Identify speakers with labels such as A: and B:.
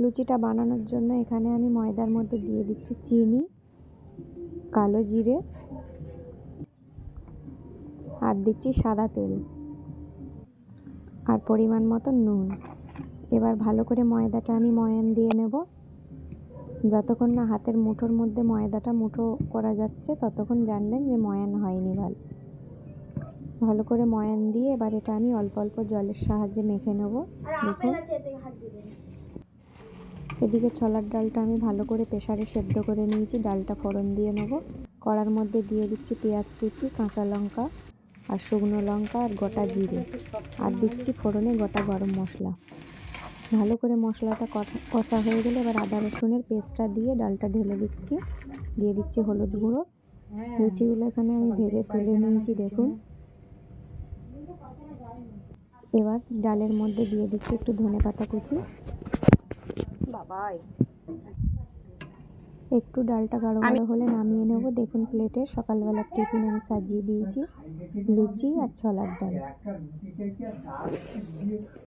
A: লুচিটা বানানোর জন্য এখানে আমি ময়দার মধ্যে দিয়ে দিচ্ছি চিনি, কালো জিরে, আর দিচ্ছি সাদা তেল আর পরিমাণ মতো নুন। এবার ভালো করে ময়দাটা আমি ময়ান দিয়ে নেব। যতক্ষণ না হাতের মুঠোর মধ্যে ময়দাটা মুঠো করা যাচ্ছে, ততক্ষণ জানবেন যে ময়ান হয়নি ভালো। ভালো করে ময়ান দিয়ে এবার এটা আমি অল্প অল্প জলের সাহায্যে মেখে নেব। দেখুন। এদিকে ছোলার ডালটা আমি ভালো করে প্রেসারে সেদ্ধ করে নিয়েছি। ডালটা ফোড়ন দিয়ে নেব। কড়ার মধ্যে দিয়ে দিচ্ছি পেঁয়াজ কুচি, কাঁচা লঙ্কা আর শুকনো লঙ্কা আর গোটা জিরে। আর দিচ্ছি ফোড়নে গোটা গরম মশলা। ভালো করে মশলাটা কষা হয়ে গেলে এবার আদা রসুনের পেস্টটা দিয়ে ডালটা ঢেলে দিচ্ছি। দিয়ে দিচ্ছি হলুদ গুঁড়ো। লুচিগুলো এখানে আমি ভেজে তুলে নিয়েছি, দেখুন। এবার ডালের মধ্যে দিয়ে দিচ্ছি একটু ধনে পাতা কুচি।
B: বাবাই।
A: একটু ডালটা গাঢ় গাঢ় হলে নামিয়ে নেব। দেখুন প্লেটে সকালবেলার টিফিন আমি সাজিয়ে দিয়েছি। লুচি আর ছোলার ডাল।